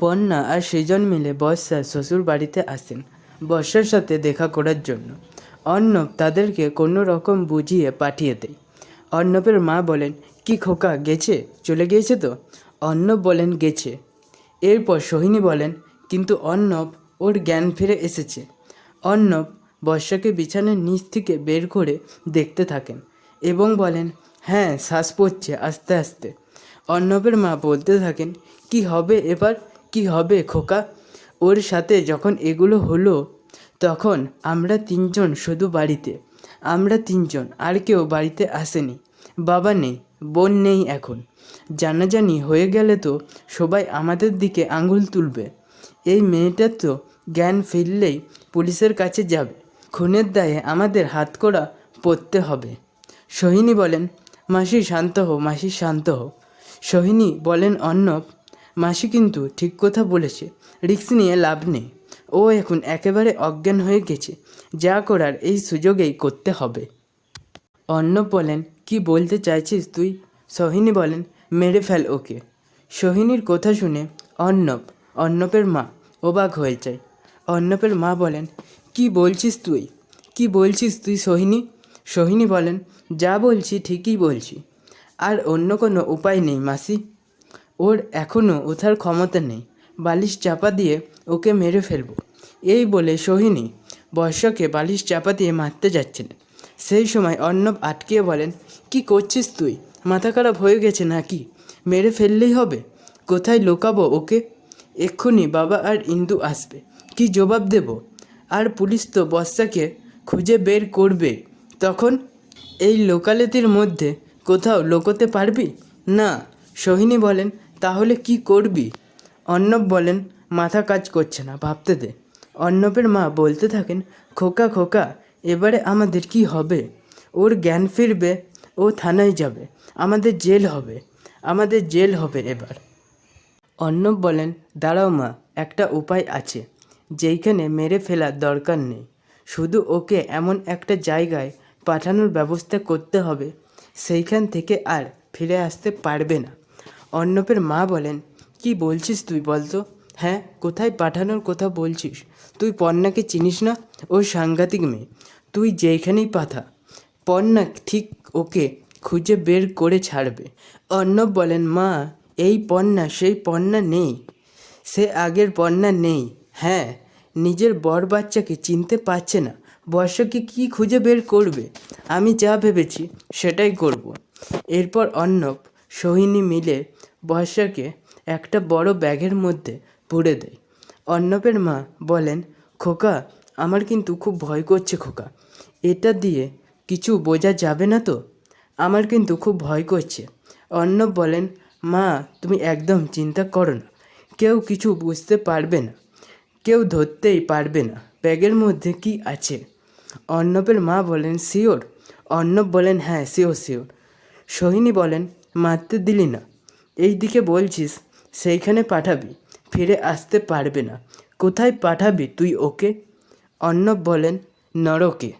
পন্না আর সৃজন মিলে বর্ষা শ্বশুর বাড়িতে আসেন, বর্ষার সাথে দেখা করার জন্য। অর্ণব তাদেরকে কোনো রকম বুঝিয়ে পাঠিয়ে দেয়। অর্ণবের মা বলেন, কি খোকা, গেছে? চলে গিয়েছে তো? অর্ণব বলেন, গেছে। এরপর সোহিনী বলেন, কিন্তু অর্ণব, ওর জ্ঞান ফিরে এসেছে। অর্ণব বর্ষাকে বিছানার নিচ থেকে বের করে দেখতে থাকেন এবং বলেন হ্যাঁ শ্বাস পড়ছে আস্তে আস্তে। অর্ণবের মা বলতে থাকেন, কি হবে এবার? কি হবে, খোকা? ওর সাথে যখন এগুলো হলো, তখন আমরা তিনজন শুধু বাড়িতে। আমরা তিনজন, আর কেউ বাড়িতে আসেনি। বাবা নেই, বোন নেই এখন। জানাজানি হয়ে গেলে তো সবাই আমাদের দিকে আঙুল তুলবে। এই মেয়েটার তো জ্ঞান ফিরলেই পুলিশের কাছে যাবে। খুনের দায়ে আমাদের হাতকড়া পরতে হবে। সোহিনী বলেন, মাসি, শান্ত হও, মাসি, শান্ত হও। সোহিনী বলেন, অর্ণব মাসি কিন্তু ঠিক কথা বলেছে, রিক্স নিয়ে লাভ নেই। ও এখন একেবারে অজ্ঞান হয়ে গেছে, যা করার এই সুযোগেই করতে হবে। অর্ণব বলেন, কি বলতে চাইছিস তুই? সোহিনী বলেন, মেরে ফেল ওকে। সোহিনীর কথা শুনে অর্ণব, অর্ণবের মা অবাক হয়ে যায়। অর্ণবের মা বলেন, কি বলছিস তুই? কি বলছিস তুই সোহিনী? সোহিনী বলেন, যা বলছি ঠিকই বলছি। আর অন্য কোনো উপায় নেই মাসি। ওর এখনও ওঠার ক্ষমতা নেই। বালিশ চাপা দিয়ে ওকে মেরে ফেলব। এই বলে সোহিনী বর্ষাকে বালিশ চাপা দিয়ে মারতে যাচ্ছিলেন সেই সময় অর্ণব আটকিয়ে বলেন, কি করছিস তুই? মাথা খারাপ হয়ে গেছে নাকি? মেরে ফেললেই হবে। কোথায় লোকাবো ওকে? এক্ষুনি বাবা আর ইন্দু আসবে। কি জবাব দেব? আর পুলিশ তো বর্ষাকে খুঁজে বের করবে। তখন এই লোকালিটির মধ্যে কোথাও লোকোতে পারবি? না, সোহিনী বলেন তাহলে কি করবি? অর্ণব বলেন, মাথা কাজ করছে না, ভাবতে দে। অর্ণবের মা বলতে থাকেন, খোকা খোকা, এবারে আমাদের কি হবে? ওর জ্ঞান ফিরবে, ও থানায় যাবে, আমাদের জেল হবে, আমাদের জেল হবে এবার। অর্ণব বলেন, দাঁড়াও মা, একটা উপায় আছে, যেইখানে মেরে ফেলার দরকার নেই। শুধু ওকে এমন একটা জায়গায় পাঠানোর ব্যবস্থা করতে হবে, সেইখান থেকে আর ফিরে আসতে পারবে না। অর্ণবের মা বলেন, কি বলছিস তুই বলতো? হ্যাঁ কোথায় পাঠানোর কথা বলছিস? তুই পর্ণাকে চিনিস না? ও সাংঘাতিক মেয়ে। তুই যেইখানেই পাঠা পর্ণা ঠিক ওকে খুঁজে বের করে ছাড়বে। অর্ণব বলেন, মা, এই পর্ণা সেই পর্ণা নেই। সে আগের পর্ণা নেই। হ্যাঁ নিজের বর বাচ্চাকে চিনতে পারছে না। বর্ষাকে কি খুঁজে বের করবে? আমি যা ভেবেছি সেটাই করব। এরপর অর্ণব সোহিনী মিলে বর্ষাকে একটা বড় ব্যাগের মধ্যে পুড়ে দেয়। অর্ণবের মা বলেন, খোকা, আমার কিন্তু খুব ভয় করছে খোকা। এটা দিয়ে কিছু বোঝা যাবে না তো? আমার কিন্তু খুব ভয় করছে। অর্ণব বলেন, মা, তুমি একদম চিন্তা করো না। কেউ কিছু বুঝতে পারবে না। কেউ ধরতেই পারবে না ব্যাগের মধ্যে কি আছে। অর্ণবের মা বলেন, শিওর। অর্ণব বলেন হ্যাঁ শিওর শিওর। সোহিনী বলেন মারতে দিলি না। এই দিকে বলছিস, সেইখানে পাঠাবি, ফিরে আসতে পারবে না। কোথায় পাঠাবি তুই ওকে? অর্ণব বলেন, নরকে।